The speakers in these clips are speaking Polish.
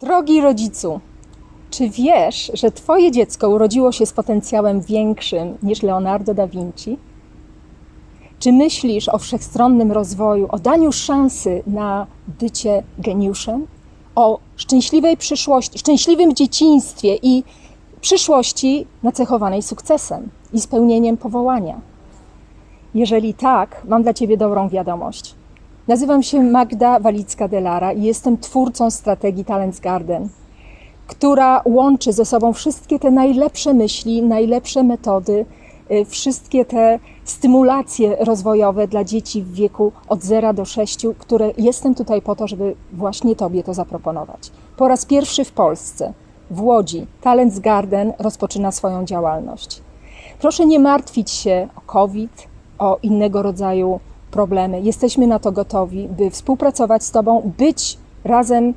Drogi rodzicu, czy wiesz, że Twoje dziecko urodziło się z potencjałem większym niż Leonardo da Vinci? Czy myślisz o wszechstronnym rozwoju, o daniu szansy na bycie geniuszem, o szczęśliwej przyszłości, szczęśliwym dzieciństwie i przyszłości nacechowanej sukcesem i spełnieniem powołania? Jeżeli tak, mam dla Ciebie dobrą wiadomość. Nazywam się Magda Walicka-Delara i jestem twórcą strategii Talents Garden, która łączy ze sobą wszystkie te najlepsze myśli, najlepsze metody, y, wszystkie te stymulacje rozwojowe dla dzieci w wieku od 0 do 6, które jestem tutaj po to, żeby właśnie Tobie to zaproponować. Po raz pierwszy w Polsce, w Łodzi, Talents Garden rozpoczyna swoją działalność. Proszę nie martwić się o COVID, o innego rodzaju problemy. Jesteśmy na to gotowi, by współpracować z Tobą, być razem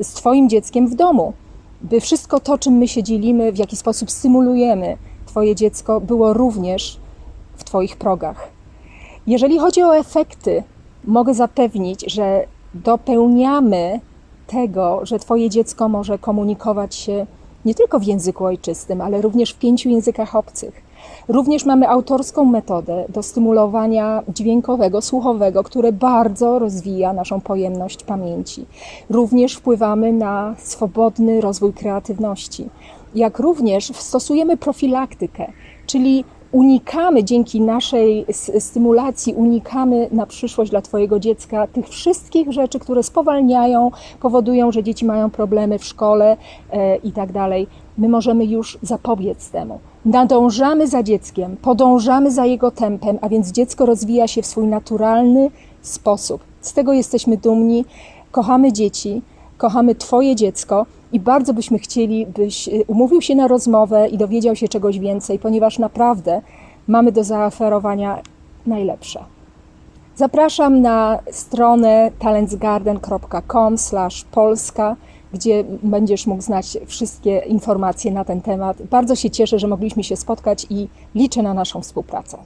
z Twoim dzieckiem w domu, by wszystko to, czym my się dzielimy, w jaki sposób stymulujemy Twoje dziecko, było również w Twoich progach. Jeżeli chodzi o efekty, mogę zapewnić, że dopełniamy tego, że Twoje dziecko może komunikować się nie tylko w języku ojczystym, ale również w pięciu językach obcych. Również mamy autorską metodę do stymulowania dźwiękowego, słuchowego, które bardzo rozwija naszą pojemność pamięci. Również wpływamy na swobodny rozwój kreatywności. Jak również stosujemy profilaktykę, czyli unikamy dzięki naszej stymulacji, unikamy na przyszłość dla Twojego dziecka tych wszystkich rzeczy, które spowalniają, powodują, że dzieci mają problemy w szkole e, i tak dalej. My możemy już zapobiec temu. Nadążamy za dzieckiem, podążamy za jego tempem, a więc dziecko rozwija się w swój naturalny sposób. Z tego jesteśmy dumni. Kochamy dzieci, kochamy Twoje dziecko i bardzo byśmy chcieli, byś y, umówił się na rozmowę i dowiedział się czegoś więcej, ponieważ naprawdę mamy do zaoferowania najlepsze. Zapraszam na stronę talentsgarden.com/polska, gdzie będziesz mógł znać wszystkie informacje na ten temat. Bardzo się cieszę, że mogliśmy się spotkać i liczę na naszą współpracę.